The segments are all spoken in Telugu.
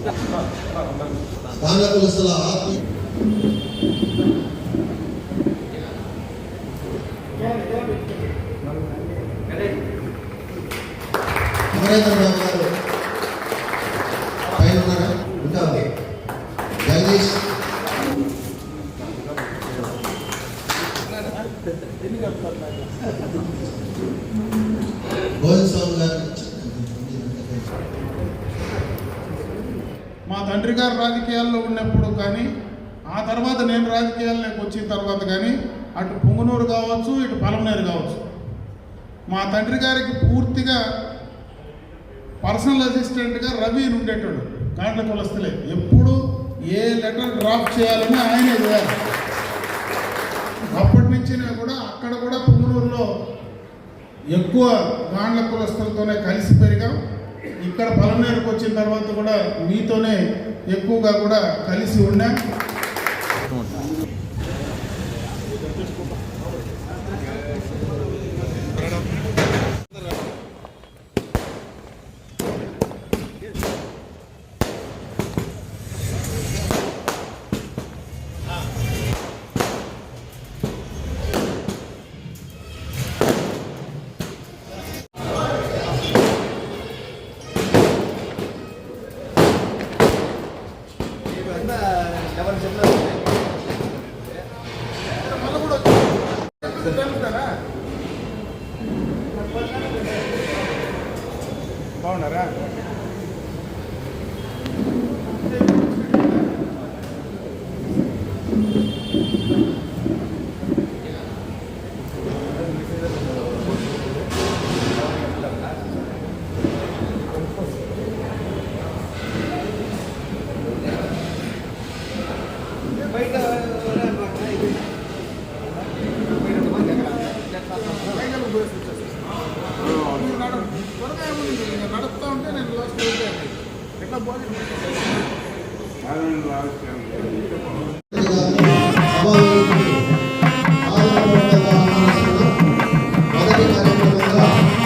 స్థానిక కులస్తుల ఆత్మీయ అమరేంద్ర బాబు గారు పైన ఉన్నారా ఇంకా ఉంది జగదీష్ గోవింద్ స్వామి గారు మా తండ్రి గారు రాజకీయాల్లో ఉన్నప్పుడు కానీ ఆ తర్వాత నేను రాజకీయాల్లోకి వచ్చిన తర్వాత కానీ అటు పుంగనూరు కావచ్చు ఇటు పలమనేరు కావచ్చు మా తండ్రి గారికి పూర్తిగా పర్సనల్ అసిస్టెంట్గా రవి ఉండేటాడు. కాంట్ల కులస్తులే. ఎప్పుడు ఏ లెటర్ డ్రాప్ చేయాలని ఆయనే చేయాలి. అప్పటి నుంచి కూడా అక్కడ కూడా పుంగనూరులో ఎక్కువ గాండ్ల కులస్తులతోనే కలిసి పెరిగాం. ఇక్కడ పలమనేరుకు వచ్చిన తర్వాత కూడా మీతోనే ఎక్కువగా కూడా కలిసి ఉన్నాం బాగున్నారా Thank.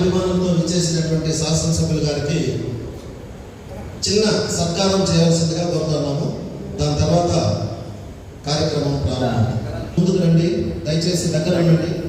అభిమానంతో విచ్చేసినటువంటి శాసనసభ్యుల గారికి చిన్న సత్కారం చేయాల్సిందిగా కోరుతున్నాము. దాని తర్వాత కార్యక్రమం ప్రారంభం. ముందుకు రండి. దయచేసి దగ్గర ఉండండి.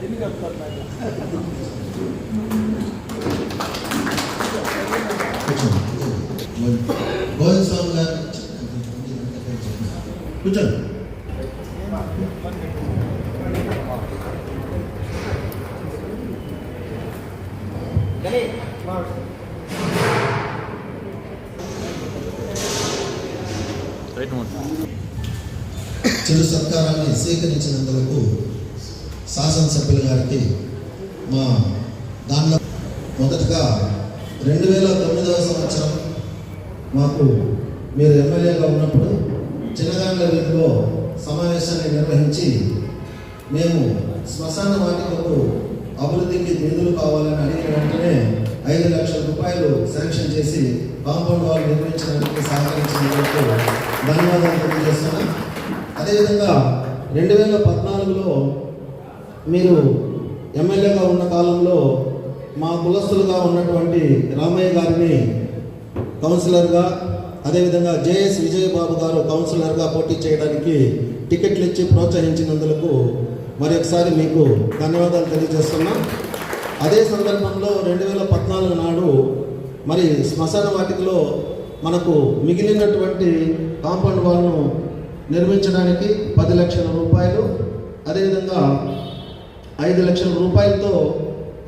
재미가 없단 말이야. 그렇죠. 먼, 먼 성간 그죠? చిరు సత్కారాన్ని స్వీకరించినందుకు శాసనసభ్యుల గారికి మా దానిలో మొదటగా రెండు వేల తొమ్మిదవ సంవత్సరం మాకు మీరు ఎమ్మెల్యేగా ఉన్నప్పుడు చిన్నగాండ్ల వీధిలో సమావేశాన్ని నిర్వహించి మేము శ్మశాన వాటికకు అభివృద్ధికి నిధులు కావాలని అడిగిన వెంటనే ఐదు లక్షల రూపాయలు శాంక్షన్ చేసి కాంపౌండ్ వాళ్ళు నిర్మించడానికి సహకరించినందుకు ధన్యవాదాలు తెలియజేస్తున్నాను అదేవిధంగా రెండు వేల పద్నాలుగులో మీరు ఎమ్మెల్యేగా ఉన్న కాలంలో మా కులస్తులుగా ఉన్నటువంటి రామయ్య గారిని కౌన్సిలర్గా అదేవిధంగా జేఎస్ విజయబాబు గారు కౌన్సిలర్గా పోటీ చేయడానికి టికెట్లు ఇచ్చి ప్రోత్సహించినందుకు మరి ఒకసారి మీకు ధన్యవాదాలు తెలియజేస్తున్నాం. అదే సందర్భంలో రెండు వేల పద్నాలుగు నాడు మరి శ్మశాన వాటికలో మనకు మిగిలినటువంటి కాంపౌండ్ వాల్ను నిర్మించడానికి పది లక్షల రూపాయలు అదేవిధంగా ఐదు లక్షల రూపాయలతో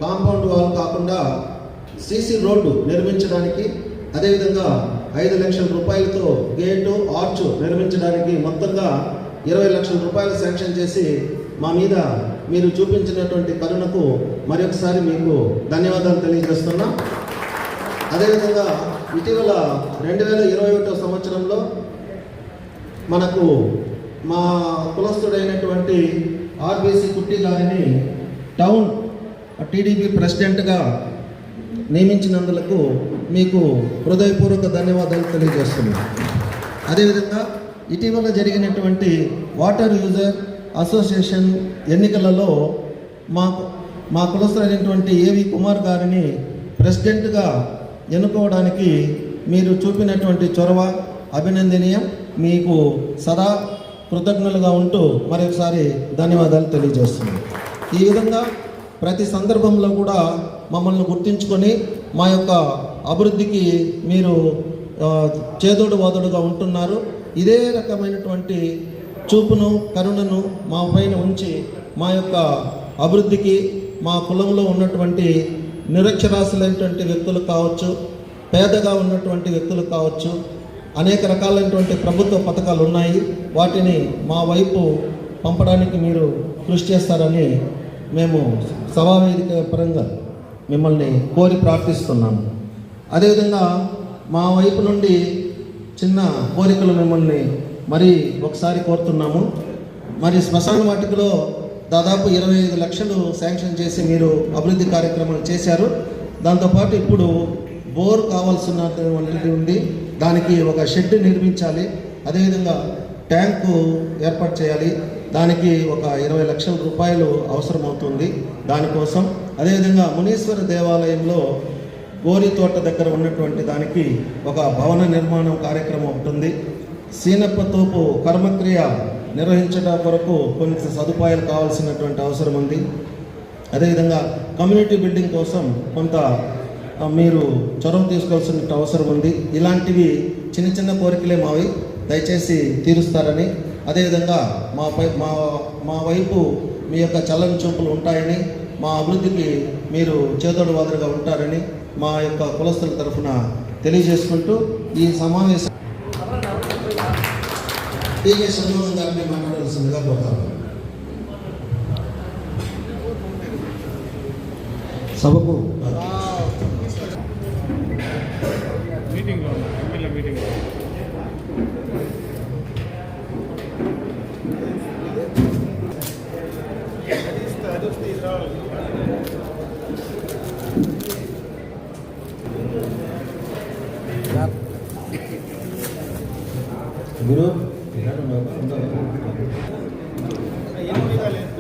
కాంపౌండ్ వాల్ కాకుండా సీసీ రోడ్డు నిర్మించడానికి అదేవిధంగా ఐదు లక్షల రూపాయలతో గేటు ఆర్చ్ నిర్మించడానికి మొత్తంగా ఇరవై లక్షల రూపాయలు శాంక్షన్ చేసి మా మీద మీరు చూపించినటువంటి కరుణకు మరొకసారి మీకు ధన్యవాదాలు తెలియజేస్తున్నా. అదేవిధంగా ఇటీవల రెండు వేల ఇరవై ఒకటో సంవత్సరంలో మనకు మా కులస్తుడైనటువంటి ఆర్బీసీ కుట్టి గారిని టౌన్ టీడీపీ ప్రెసిడెంట్గా నియమించినందులకు మీకు హృదయపూర్వక ధన్యవాదాలు తెలియజేస్తున్నాను. అదేవిధంగా ఇటీవల జరిగినటువంటి వాటర్ యూజర్ అసోసియేషన్ ఎన్నికలలో మా మా కులస్తులైనటువంటి ఏవి కుమార్ గారిని ప్రెసిడెంట్గా ఎన్నుకోవడానికి మీరు చూపినటువంటి చొరవ అభినందనీయం. మీకు సదా కృతజ్ఞులుగా ఉంటూ మరొకసారి ధన్యవాదాలు తెలియజేస్తున్నాను. ఈ విధంగా ప్రతి సందర్భంలో కూడా మమ్మల్ని గుర్తించుకొని మా యొక్క అభివృద్ధికి మీరు చేదోడు వాదోడుగా ఉంటున్నారు. ఇదే రకమైనటువంటి చూపును కరుణను మా పైన ఉంచి మా యొక్క అభివృద్ధికి మా కులంలో ఉన్నటువంటి నిరక్షరాస్యులైనటువంటి వ్యక్తులు కావచ్చు పేదగా ఉన్నటువంటి వ్యక్తులు కావచ్చు అనేక రకాలైనటువంటి ప్రభుత్వ పథకాలు ఉన్నాయి. వాటిని మా వైపు పంపడానికి మీరు కృషి చేస్తారని మేము సభావేదిక పరంగా మిమ్మల్ని కోరి ప్రార్థిస్తున్నాము. అదేవిధంగా మా వైపు నుండి చిన్న కోరికలు మిమ్మల్ని మరి ఒకసారి కోరుతున్నాము. మరి శ్మశాన వాటికలో దాదాపు ఇరవై ఐదు లక్షలు శాంక్షన్ చేసి మీరు అభివృద్ధి కార్యక్రమాలు చేశారు. దాంతోపాటు ఇప్పుడు బోర్ కావాల్సినటువంటిది ఉంది. దానికి ఒక షెడ్ నిర్మించాలి. అదేవిధంగా ట్యాంకు ఏర్పాటు చేయాలి. దానికి ఒక ఇరవై లక్షల రూపాయలు అవసరమవుతుంది దానికోసం. అదేవిధంగా మునీశ్వర దేవాలయంలో గోరి తోట దగ్గర ఉన్నటువంటి దానికి ఒక భవన నిర్మాణం కార్యక్రమం ఉంటుంది. సీనప్ప తోపు కర్మక్రియ నిర్వహించడం కొరకు కొన్ని సదుపాయాలు కావాల్సినటువంటి అవసరం ఉంది. అదేవిధంగా కమ్యూనిటీ బిల్డింగ్ కోసం కొంత మీరు చొరవ తీసుకోవాల్సిన అవసరం ఉంది. ఇలాంటివి చిన్న చిన్న కోరికలే మావి. దయచేసి తీరుస్తారని. అదేవిధంగా మా పై మా మా వైపు మీ యొక్క చల్లని చూపులు ఉంటాయని మా అభివృద్ధికి మీరు చేదోడు వాదులుగా ఉంటారని మా యొక్క కులస్తుల తరఫున తెలియజేసుకుంటూ ఈ సమావేశం టీకే షణ్ముఖం గారిని మాట్లాడాల్సిందిగా కోరుతాను. సభకు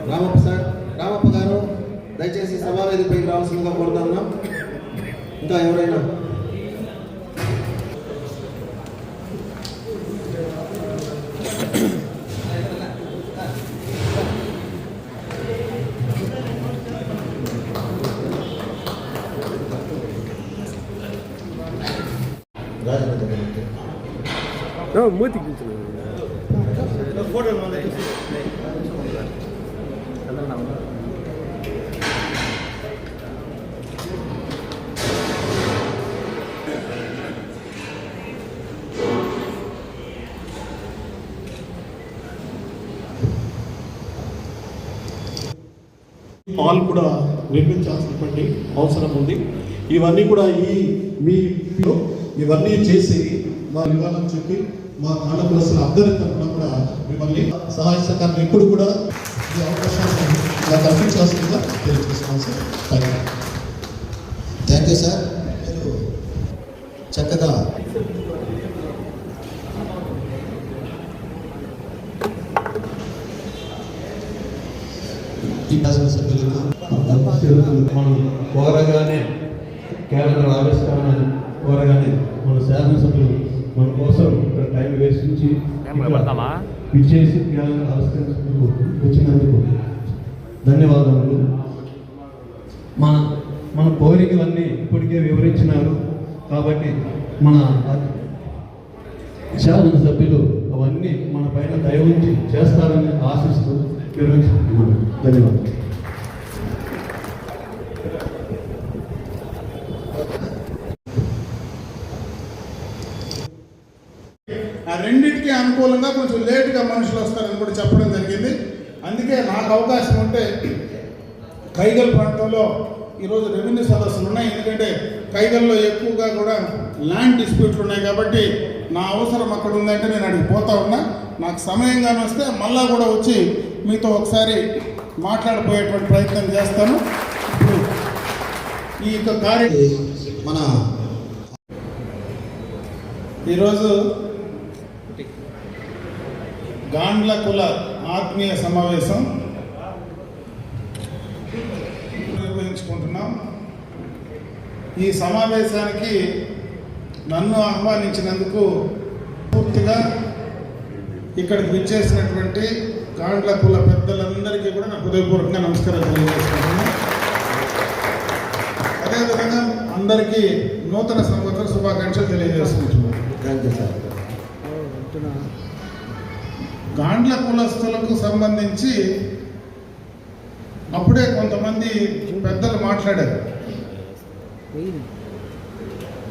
రామప్ప సార్ రామప్ప గారు దయచేసి సభావేదికపైకి రావాల్సిందిగా కోరుతున్నాం ఇంకా ఎవరైనా రాజపతి గారు మూతికి హాల్ కూడా నిర్మించాల్సినటువంటి అవసరం ఉంది. ఇవన్నీ కూడా ఈ మీ ఇవన్నీ చేసి మా విధానం చెప్పి మా ఆడపిల్లల అందరి తరఫున కూడా మిమ్మల్ని సహాయ సహకారం ఎప్పుడు కూడా ఈ అవకాశాన్ని కల్పించాల్సిందిగా తెలియజేస్తున్నాం sir thank you thank you sir మీరు చక్కగా ఈ శాసనసభ్యులకు మనం కోరగానే కేంద్ర ఆవిష్కరణ కోరగానే మన శాసనసభ్యులు మన కోసం ఇక్కడ టైం వేసించి ఇచ్చేసి కేంద్ర ఆవిష్కరించినందుకు వచ్చినందుకు ధన్యవాదములు. మన మన కోరికలన్నీ ఇప్పటికే వివరించినారు. కాబట్టి మన శాసనసభ్యులు అవన్నీ మన పైన దయ ఉంచి చేస్తారని ఆశిస్తూ వివరించుకుంటున్నాను. ధన్యవాదాలు ఆ రెండింటికి అనుకూలంగా కొంచెం లేటుగా మనుషులు వస్తారని కూడా చెప్పడం జరిగింది. అందుకే నాకు అవకాశం ఉంటే కైగల్ ప్రాంతంలో ఈరోజు రెవెన్యూ సదస్సులు ఉన్నాయి. ఎందుకంటే కైగల్లో ఎక్కువగా కూడా ల్యాండ్ డిస్ప్యూట్లు ఉన్నాయి కాబట్టి నా అవసరం అక్కడ ఉందంటే నేను అడిగి పోతా ఉన్నా. నాకు సమయంగానే వస్తే మళ్ళా కూడా వచ్చి మీతో ఒకసారి మాట్లాడిపోయేటువంటి ప్రయత్నం చేస్తాను. ఈ యొక్క కార్య మన ఈరోజు గాండ్ల కుల ఆత్మీయ సమావేశం నిర్వహించుకుంటున్నాం. ఈ సమావేశానికి నన్ను ఆహ్వానించినందుకు పూర్తిగా ఇక్కడికి విచ్చేసినటువంటి గాండ్ల కుల పెద్దలందరికీ కూడా నా హృదయపూర్వకంగా నమస్కారం తెలియజేసుకుంటున్నాను. అదేవిధంగా అందరికీ నూతన సంవత్సర శుభాకాంక్షలు తెలియజేసుకుంటున్నాను. థ్యాంక్ యూ సార్ గాండ్ల కులస్తులకు సంబంధించి అప్పుడే కొంతమంది పెద్దలు మాట్లాడారు.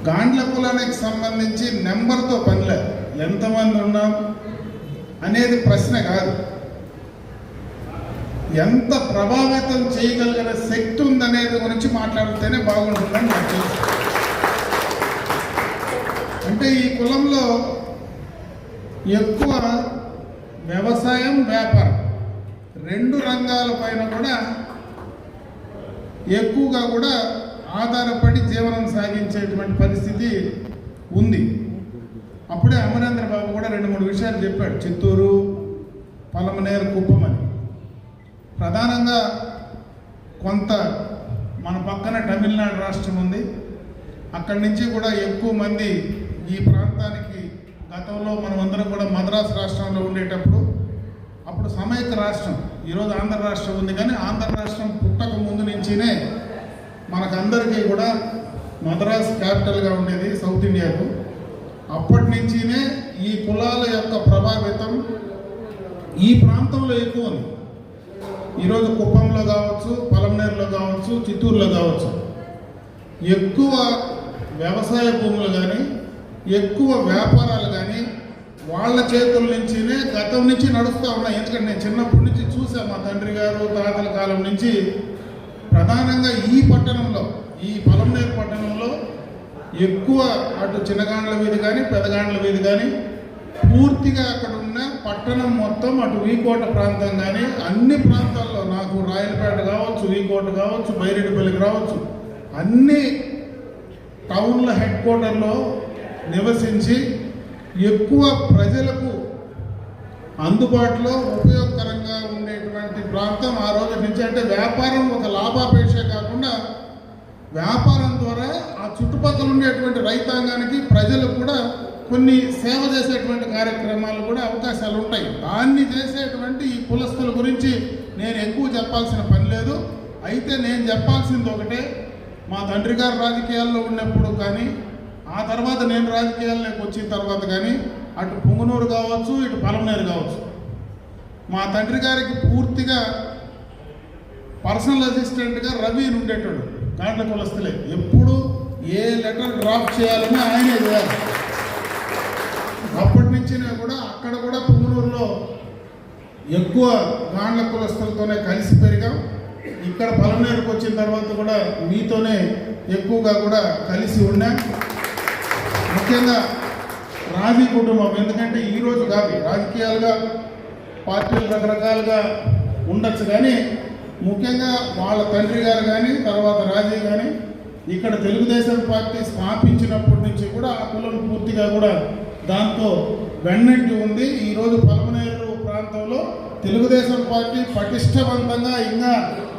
గాండ్ల కులానికి సంబంధించి నెంబర్తో పనిలే. ఎంతమంది ఉన్నాం అనేది ప్రశ్న కాదు. ఎంత ప్రభావితం చేయగలిగిన శక్తి ఉందనేది గురించి మాట్లాడితేనే బాగుంటుందని నాకు తెలుసు. అంటే ఈ కులంలో ఎక్కువ వ్యవసాయం వ్యాపారం. రెండు రంగాల పైన కూడా ఎక్కువగా కూడా ఆధారపడి జీవనం సాగించేటువంటి పరిస్థితి ఉంది. అప్పుడే అమరేంద్ర బాబు కూడా రెండు మూడు విషయాలు చెప్పాడు. చిత్తూరు పలమనేరు కుప్పం అని. ప్రధానంగా కొంత మన పక్కన తమిళనాడు రాష్ట్రం ఉంది. అక్కడి నుంచి కూడా ఎక్కువ మంది ఈ ప్రాంతానికి గతంలో మనమందరం కూడా మద్రాసు రాష్ట్రంలో ఉండేటప్పుడు అప్పుడు సమైక రాష్ట్రం ఈరోజు ఆంధ్ర రాష్ట్రం ఉంది కానీ ఆంధ్ర రాష్ట్రం పుట్టక ముందు నుంచినే మనకందరికీ కూడా మద్రాస్ క్యాపిటల్గా ఉండేది సౌత్ ఇండియాకు. అప్పటి నుంచినే ఈ కులాల యొక్క ప్రభావితం ఈ ప్రాంతంలో ఎక్కువ ఉంది. ఈరోజు కుప్పంలో కావచ్చు పలమనేరులో కావచ్చు చిత్తూరులో కావచ్చు. ఎక్కువ వ్యవసాయ భూములు కానీ ఎక్కువ వ్యాపారాలు కానీ వాళ్ళ చేతుల నుంచినే గతం నుంచి నడుస్తూ ఉన్నాయి ఎందుకంటే నేను చిన్నప్పటి నుంచి చూసాను మా తండ్రి గారు తాతల కాలం నుంచి. ప్రధానంగా ఈ పట్టణంలో ఈ పొలంనేరు పట్టణంలో ఎక్కువ అటు చిన్నగాండ్ల వీధి కానీ పెదగాండ్ల వీధి కానీ పూర్తిగా అక్కడ ఉన్న పట్టణం మొత్తం అటు వీకోట ప్రాంతం కానీ అన్ని ప్రాంతాల్లో నాకు రాయలపేట కావచ్చు వీకోట కావచ్చు బైరెడ్డిపల్లికి రావచ్చు. అన్ని టౌన్ల హెడ్ క్వార్టర్లో నివసించి ఎక్కువ ప్రజలకు అందుబాటులో ఉపయోగకరంగా ఉండేటువంటి ప్రాంతం ఆ రోజు నుంచి. అంటే వ్యాపారం ఒక లాభాపేక్ష కాకుండా వ్యాపారం ద్వారా ఆ చుట్టుపక్కల ఉండేటువంటి రైతాంగానికి ప్రజలకు కూడా కొన్ని సేవ చేసేటువంటి కార్యక్రమాలు కూడా అవకాశాలు ఉంటాయి. దాన్ని చేసేటువంటి ఈ కులస్తుల గురించి నేను ఎక్కువ చెప్పాల్సిన పని లేదు. అయితే నేను చెప్పాల్సింది ఒకటే మా తండ్రి గారు రాజకీయాల్లో ఉన్నప్పుడు కానీ ఆ తర్వాత నేను రాజకీయాల్లోకి వచ్చిన తర్వాత కానీ అటు పుంగనూరు కావచ్చు ఇటు పలమనేరు కావచ్చు. మా తండ్రి గారికి పూర్తిగా పర్సనల్ అసిస్టెంట్గా రవి ఉండేటాడు ఉండేటోడు. కాంట్ల కులస్తులే. ఎప్పుడు ఏ లెటర్ డ్రాప్ చేయాలని ఆయనే చేయాలి. అప్పటి నుంచి కూడా అక్కడ కూడా పుంగనూరులో ఎక్కువ గాండ్ల కులస్తులతోనే కలిసి పెరిగాం. ఇక్కడ పలమనేరుకు వచ్చిన తర్వాత కూడా మీతోనే ఎక్కువగా కూడా కలిసి ఉన్నాం. ముఖ్యంగా రాజీ కుటుంబం ఎందుకంటే ఈరోజు కాదు రాజకీయాలుగా పార్టీలు రకరకాలుగా ఉండొచ్చు కానీ ముఖ్యంగా వాళ్ళ తండ్రి గారు కానీ తర్వాత రాజీ కానీ ఇక్కడ తెలుగుదేశం పార్టీ స్థాపించినప్పటి నుంచి కూడా ఆ కులం పూర్తిగా కూడా దాంతో వెన్నంటి ఉంది. ఈరోజు పలమనేరు ప్రాంతంలో తెలుగుదేశం పార్టీ పటిష్టవంతంగా ఇంకా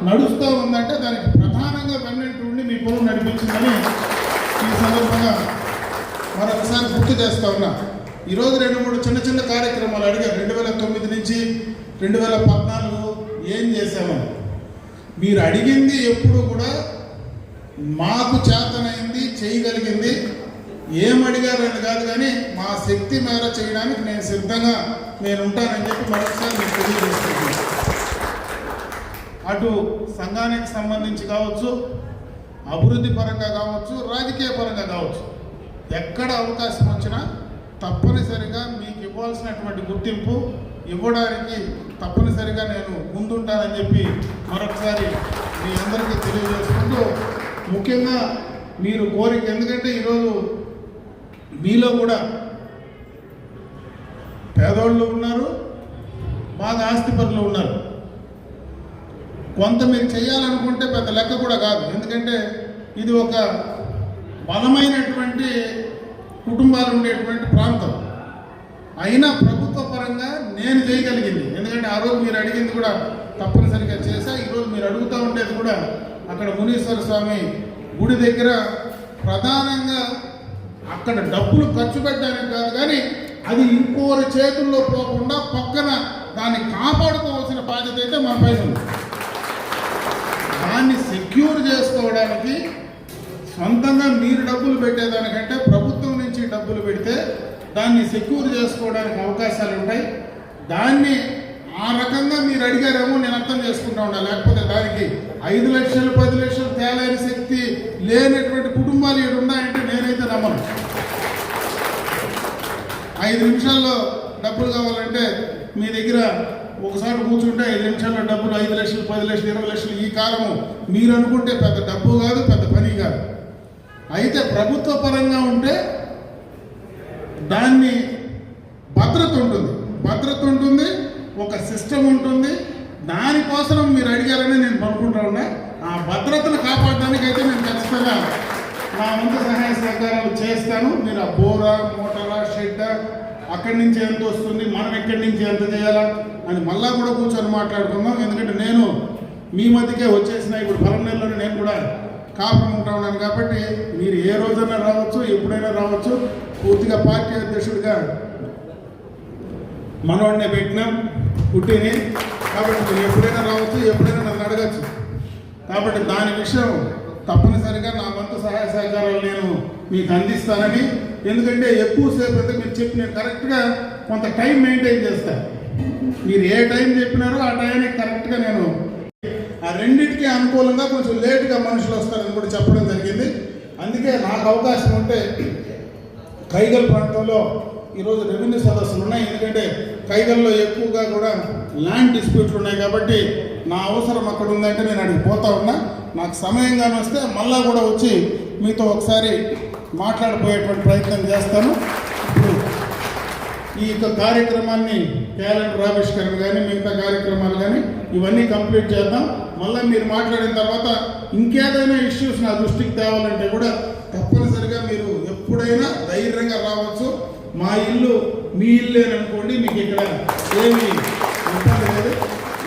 నడుస్తూ ఉందంటే దానికి ప్రధానంగా వెన్నంటి ఉండి మీ కులం నడిపించిందని ఈ సందర్భంగా మరొకసారి గుర్తు చేస్తా ఉన్నా. ఈరోజు రెండు మూడు చిన్న చిన్న కార్యక్రమాలు అడిగారు. రెండు వేల తొమ్మిది నుంచి రెండు వేల పద్నాలుగు ఏం చేశామని. మీరు అడిగింది ఎప్పుడు కూడా మాకు చేతనైంది చేయగలిగింది. ఏం అడిగారని కాదు కానీ మా శక్తి మేర చేయడానికి నేను సిద్ధంగా నేను ఉంటానని చెప్పి మరొకసారి మీకు తెలియజేస్తున్నాను. అటు సంఘానికి సంబంధించి కావచ్చు అభివృద్ధి పరంగా కావచ్చు రాజకీయ పరంగా కావచ్చు. ఎక్కడ అవకాశం వచ్చినా తప్పనిసరిగా మీకు ఇవ్వాల్సినటువంటి గుర్తింపు ఇవ్వడానికి తప్పనిసరిగా నేను ముందుంటానని చెప్పి మరొకసారి మీ అందరికీ తెలియజేసుకుంటూ ముఖ్యంగా మీరు కోరిక ఎందుకంటే ఈరోజు మీలో కూడా పేదోళ్ళు ఉన్నారు బాగా ఆస్తిపరులు ఉన్నారు. కొంత మీరు చేయాలనుకుంటే పెద్ద లెక్క కూడా కాదు. ఎందుకంటే ఇది ఒక బలమైనటువంటి కుటుంబాలు ఉండేటువంటి ప్రాంతం. అయినా ప్రభుత్వ పరంగా నేను చేయగలిగింది. ఎందుకంటే ఆ రోజు మీరు అడిగింది కూడా తప్పనిసరిగా చేశా. ఈరోజు మీరు అడుగుతూ ఉండేది కూడా అక్కడ మునీశ్వర స్వామి గుడి దగ్గర ప్రధానంగా అక్కడ డబ్బులు ఖర్చు పెట్టడానికి కాదు కానీ అది ఇంకోరి చేతుల్లో పోకుండా పక్కన దాన్ని కాపాడుకోవాల్సిన బాధ్యత అయితే మన పైన ఉంది. దాన్ని సెక్యూర్ చేసుకోవడానికి సొంతంగా మీరు డబ్బులు పెట్టేదానికంటే ప్రభుత్వం నుంచి డబ్బులు పెడితే దాన్ని సెక్యూర్ చేసుకోవడానికి అవకాశాలు ఉంటాయి. దాన్ని ఆ రకంగా మీరు అడిగారేమో నేను అర్థం చేసుకుంటా ఉన్నా లేకపోతే దానికి ఐదు లక్షలు పది లక్షలు తేలేని శక్తి లేనటువంటి కుటుంబాలు ఇక్కడ ఉన్నాయంటే నేనైతే నమ్మను. ఐదు నిమిషాల్లో డబ్బులు కావాలంటే మీ దగ్గర ఒకసారి కూర్చుంటే ఐదు నిమిషాల్లో డబ్బులు ఐదు లక్షలు పది లక్షలు ఇరవై లక్షలు ఈ కాలము మీరు అనుకుంటే పెద్ద డబ్బు కాదు పెద్ద పని కాదు. అయితే ప్రభుత్వ పరంగా ఉంటే దాన్ని భద్రత ఉంటుంది. భద్రత ఉంటుంది ఒక సిస్టమ్ ఉంటుంది. దానికోసం మీరు అడిగారని నేను పనుకుంటా ఉన్నా. ఆ భద్రతను కాపాడడానికి అయితే నేను ఖచ్చితంగా నా వంతు సహాయ సహకారాలు చేస్తాను. మీరు ఆ బోరా మోటారా షెడ్ అక్కడి నుంచి ఎంత వస్తుంది మనం ఎక్కడి నుంచి ఎంత చేయాలా అని మళ్ళా కూడా కూర్చొని మాట్లాడుకుందాం. ఎందుకంటే నేను మీ మధ్యకే వచ్చేసిన ఇప్పుడు పలమనేరులోనే నేను కూడా కాపురం ఉంటా ఉన్నాను కాబట్టి మీరు ఏ రోజైనా రావచ్చు ఎప్పుడైనా రావచ్చు పూర్తిగా పార్టీ అధ్యక్షుడిగా మనవాడినే పెట్టినాం పుట్టిని. కాబట్టి మీరు ఎప్పుడైనా రావచ్చు ఎప్పుడైనా నన్ను అడగచ్చు. కాబట్టి దాని విషయం తప్పనిసరిగా నా వంతు సహాయ సహకారాలు నేను మీకు అందిస్తానని. ఎందుకంటే ఎక్కువసేపు అయితే మీరు చెప్పి నేను కరెక్ట్గా కొంత టైం మెయింటైన్ చేస్తాను మీరు ఏ టైం చెప్పినారో ఆ టైంకి కరెక్ట్గా నేను ఆ రెండింటికి అనుకూలంగా కొంచెం లేట్గా మనుషులు వస్తారని కూడా చెప్పడం జరిగింది. అందుకే నాకు అవకాశం ఉంటే కైగల్ ప్రాంతంలో ఈరోజు రెవెన్యూ సదస్సులు ఉన్నాయి. ఎందుకంటే కైగల్లో ఎక్కువగా కూడా ల్యాండ్ డిస్ప్యూట్లు ఉన్నాయి కాబట్టి నా అవసరం అక్కడ ఉందంటే నేను అడిగి పోతా ఉన్నా. నాకు సమయంగానే వస్తే మళ్ళా కూడా వచ్చి మీతో ఒకసారి మాట్లాడిపోయేటువంటి ప్రయత్నం చేస్తాను. ఈ యొక్క కార్యక్రమాన్ని క్యాలెండర్ ఆవిష్కరణ కానీ మిగతా కార్యక్రమాలు కానీ ఇవన్నీ కంప్లీట్ చేద్దాం. మళ్ళీ మీరు మాట్లాడిన తర్వాత ఇంకేదైనా ఇష్యూస్ నా దృష్టికి తేవాలంటే కూడా తప్పనిసరిగా మీరు ఎప్పుడైనా ధైర్యంగా రావచ్చు. మా ఇల్లు మీ ఇల్లు అనుకోండి మీకు ఇక్కడ ఏమి ఇబ్బంది లేదు.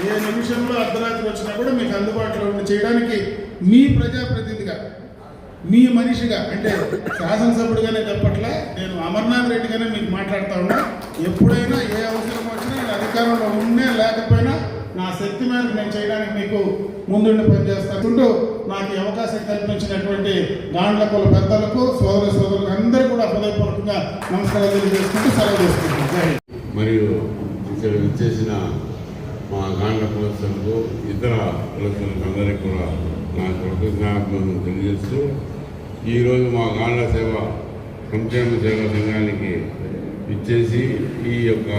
ఏ నిమిషంలో అర్ధరాత్రి వచ్చినా కూడా మీకు అందుబాటులో ఉండి చేయడానికి మీ ప్రజాప్రతినిధిగా మీ మనిషిగా అంటే శాసనసభ్యుడిగానే చెప్పట్లే నేను అమర్నాథ్ రెడ్డిగానే మీకు మాట్లాడుతా ఉన్నా. ఎప్పుడైనా ఏ అవసరం వచ్చినా నేను అధికారంలో ఉండే లేకపోయినా నా శక్తి మేరకు నేను చేయడానికి మీకు ముందుండి పనిచేస్తాను నాకు ఈ అవకాశం కల్పించినటువంటి గాండ్ల కుల పెద్దలకు సోదర సోదరులకు అందరూ కూడా హృదయపూర్వకంగా నమస్కారాలు తెలియజేసుకుంటూ సెలవు చేసుకుంటున్నాను మరియు ఇక్కడ విచ్చేసిన మా గాండ్ల కులస్తులకు ఇతర కులస్తులకు అందరికీ కూడా నా కృతజ్ఞాపనలు తెలియజేస్తూ ఈరోజు మా గాండ్ల సేవ సంక్షేమ సేవ సంఘానికి ఇచ్చేసి ఈ యొక్క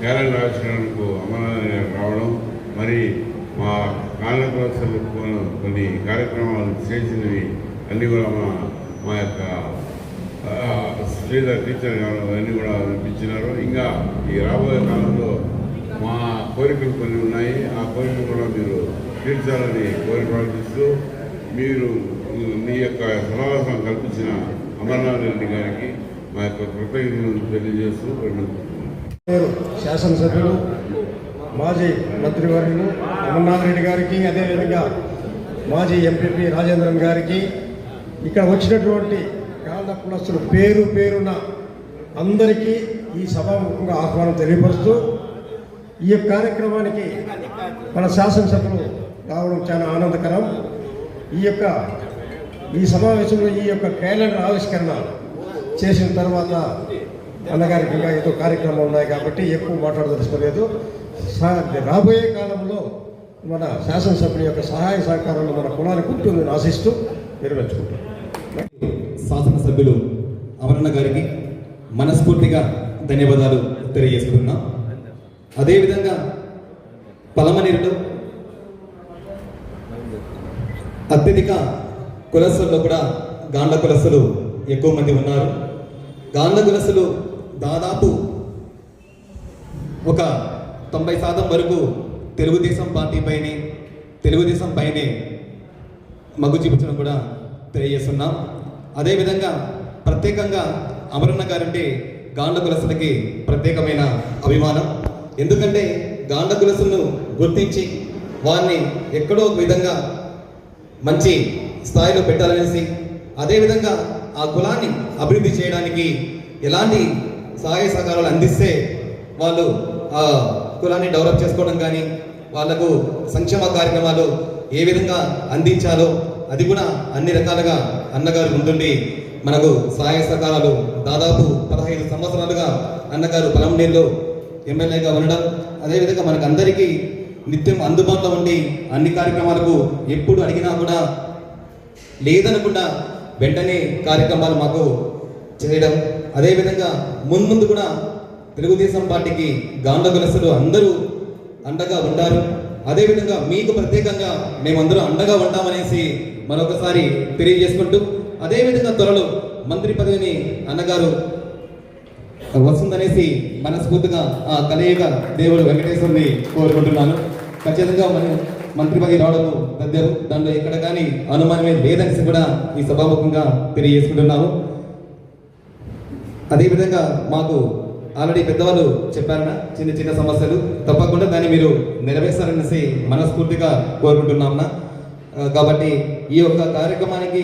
కేరళ ఆవిష్కరణకు అమరావతి రావడం మరి మా గాండ్ల కొన్ని కార్యక్రమాలు చేసినవి అన్నీ కూడా మా మా యొక్క శ్రీధర్ టీచర్ గారు అవన్నీ కూడా వినిపించినారు ఇంకా ఈ రాబోయే కాలంలో మా కోరికలు కొన్ని ఉన్నాయి. ఆ కోరికలు కూడా మీరు తీర్చాలని కోరి ప్రార్థిస్తూ మీరు మీ యొక్క సమావేశం కల్పించిన అమర్నాథ్ రెడ్డి గారికి మా యొక్క కృతజ్ఞతలు తెలియజేస్తూ విన్నవిస్తున్నాను. శాసనసభ్యులు మాజీ మంత్రివర్యులు అమర్నాథ్ రెడ్డి గారికి అదేవిధంగా మాజీ ఎంపీపీ రాజేంద్రన్ గారికి ఇక్కడ వచ్చినటువంటి కాంద కులస్తులు పేరు పేరున అందరికీ ఈ సభాముఖంగా ఆహ్వానం తెలియపరుస్తూ ఈ యొక్క కార్యక్రమానికి మన శాసనసభ్యులు రావడం చాలా ఆనందకరం. ఈ యొక్క ఈ సమావేశంలో ఈ యొక్క క్యాలెండర్ ఆవిష్కరణ చేసిన తర్వాత అన్నగారికి ఇంకా ఏదో కార్యక్రమాలు ఉన్నాయి కాబట్టి ఎక్కువ మాట్లాడదలుచుకోలేదు. రాబోయే కాలంలో మన శాసనసభ్యుల యొక్క సహాయ సహకారాలు మన కులానికి ఉంటుందని ఆశిస్తూ నిర్వహించుకుంటాం శాసనసభ్యులు అమరణ గారికి మనస్ఫూర్తిగా ధన్యవాదాలు తెలియజేస్తున్నాం. అదేవిధంగా పలమనేరులో అత్యధిక కులస్తుల్లో కూడా గాండ కులస్తులు ఎక్కువ మంది ఉన్నారు. గాండ కులస్తులు దాదాపు ఒక తొంభై శాతం వరకు తెలుగుదేశం పార్టీపైనే తెలుగుదేశం పైనే మగ్గు చూపించడం కూడా తెలియజేస్తున్నాం. అదేవిధంగా ప్రత్యేకంగా అమరన్న గారంటే గాండ కులసులకి ప్రత్యేకమైన అభిమానం. ఎందుకంటే గాండ కులసులను గుర్తించి వారిని ఎక్కడో ఒక విధంగా మంచి స్థాయిలో పెట్టాలనేసి అదేవిధంగా ఆ కులాన్ని అభివృద్ధి చేయడానికి ఎలాంటి సహాయ సహకారాలు అందిస్తే వాళ్ళు ఆ కులాన్ని డెవలప్ చేసుకోవడం కానీ వాళ్ళకు సంక్షేమ కార్యక్రమాలు ఏ విధంగా అందించాలో అది కూడా అన్ని రకాలుగా అన్నగారు ముందుండి మనకు సహాయ సహకారాలు దాదాపు పదహైదు సంవత్సరాలుగా అన్నగారు పొలంనేరులో ఎమ్మెల్యేగా ఉండడం అదేవిధంగా మనకు అందరికీ నిత్యం అందుబాటులో ఉండి అన్ని కార్యక్రమాలకు ఎప్పుడు అడిగినా కూడా లేదనకుండా వెంటనే కార్యక్రమాలు మాకు చేయడం. అదేవిధంగా మున్ముందు కూడా తెలుగుదేశం పార్టీకి గాంధ అందరూ అండగా ఉంటారు అదేవిధంగా మీకు ప్రత్యేకంగా మేమందరం అండగా ఉంటామనేసి మరొకసారి తెలియజేసుకుంటూ అదేవిధంగా త్వరలో మంత్రి పదవిని అన్నగారు వస్తుందనేసి మనస్ఫూర్తిగా ఆ కలయిక దేవుడు వెంకటేశ్వరుని కోరుకుంటున్నాను. ఖచ్చితంగా మన మంత్రి పదవి రావడం తగ్గరు దాంట్లో ఎక్కడ కానీ అనుమానమే లేదనేసి కూడా ఈ సభాముఖంగా తెలియజేసుకుంటున్నాము. అదేవిధంగా మాకు ఆల్రెడీ పెద్దవాళ్ళు చెప్పారన్న చిన్న చిన్న సమస్యలు. తప్పకుండా దాన్ని మీరు నెరవేర్చాలనేసి మనస్ఫూర్తిగా కోరుకుంటున్నామన్నా. కాబట్టి ఈ యొక్క కార్యక్రమానికి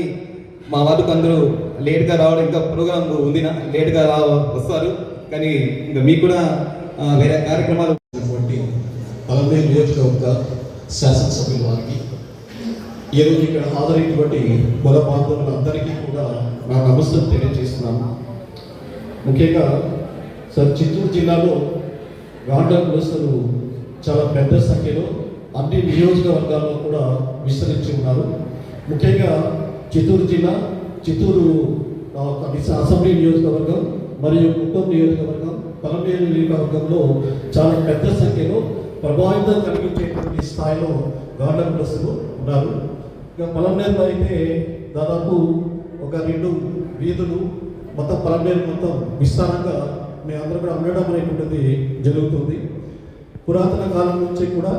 మా వాళ్ళకు అందరూ లేట్గా రావడం ఇంకా ప్రోగ్రామ్ ఉందినా లేట్గా రా వస్తారు. కానీ ఇంకా మీకు కూడా వేరే కార్యక్రమాలు ఉన్నటువంటి నియోజకవర్గ శాసనసభ్యుల వారికి ఈరోజు ఇక్కడ హాజరైనటువంటి కుల బాంధవులందరికీ కూడా నా నమస్కారం తెలియజేస్తున్నాను. ముఖ్యంగా సార్ చిత్తూరు జిల్లాలో గాంధ కులస్తులు చాలా పెద్ద సంఖ్యలో అన్ని నియోజకవర్గాల్లో కూడా విస్తరించి ఉన్నారు. ముఖ్యంగా చిత్తూరు జిల్లా చిత్తూరు అసెంబ్లీ నియోజకవర్గం మరియు కుప్పం నియోజకవర్గం పలమేరు నియోజకవర్గంలో చాలా పెద్ద సంఖ్యలో ప్రభావితం కలిగించేటువంటి స్థాయిలో గాంధ కులస్తులు ఉన్నారు. ఇక పొలంనేరులో అయితే దాదాపు ఒక రెండు వీధులు మొత్తం పొలంనేరు మొత్తం విస్తారంగా మేమందరూ కూడా ఉండడం అనేటువంటిది జరుగుతుంది. పురాతన కాలం నుంచి కూడా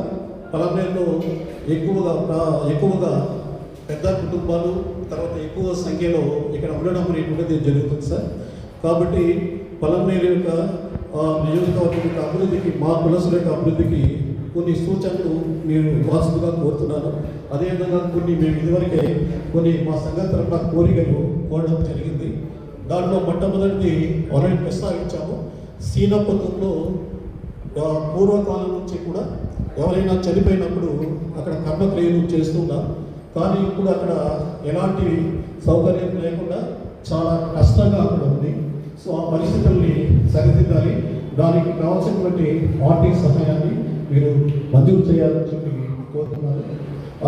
పొలంనేరులో ఎక్కువగా ప్రా- ఎక్కువగా పెద్ద కుటుంబాలు తర్వాత ఎక్కువ సంఖ్యలో ఇక్కడ ఉండడం అనేటువంటిది జరుగుతుంది సార్. కాబట్టి పొలంనేరు యొక్క నియోజకవర్గం యొక్క అభివృద్ధికి మా కులసుల యొక్క అభివృద్ధికి కొన్ని సూచనలు మీరు వాసులుగా కోరుతున్నాను. అదేవిధంగా కొన్ని మేము ఇదివరకే కొన్ని మా సంఘం తరఫున కోరికలు కోరడం జరిగింది. దాంట్లో మొట్టమొదటిది ఆల్రెడీ ప్రస్తావించాము. సీనపతంలో పూర్వకాలం నుంచి కూడా ఎవరైనా చనిపోయినప్పుడు అక్కడ కర్మక్రియలు చేస్తున్నాం కానీ ఇప్పుడు అక్కడ ఎలాంటి సౌకర్యం లేకుండా చాలా కష్టంగా అక్కడ ఉంది. సో ఆ పరిస్థితుల్ని సరిదిద్దాలి. దానికి కావాల్సినటువంటి ఆర్థిక సహాయాన్ని మీరు మంజూరు చేయాలని చెప్పి కోరుతున్నారు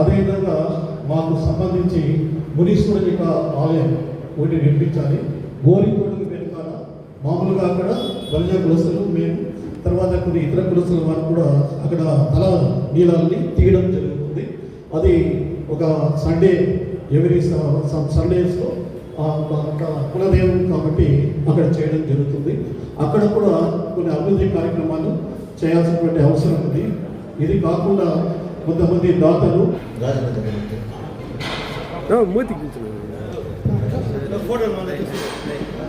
అదేవిధంగా మాకు సంబంధించి మునీశ్వరుని యొక్క ఆలయం ఒకటి నిర్మించాలి. గోరి వెనుకాల మామూలుగా అక్కడ బలిజ కులస్తులు మేము తర్వాత కొన్ని ఇతర కులస్తుల వారు కూడా అక్కడ తల నీళ్ళని తీయడం జరుగుతుంది. అది ఒక సండే ఎవరీ సండేస్లో కులదేవం కాబట్టి అక్కడ చేయడం జరుగుతుంది. అక్కడ కూడా కొన్ని అభివృద్ధి కార్యక్రమాలు చేయాల్సినటువంటి అవసరం ఉంది. ఇది కాకుండా కొంతమంది దాతలు గురేనా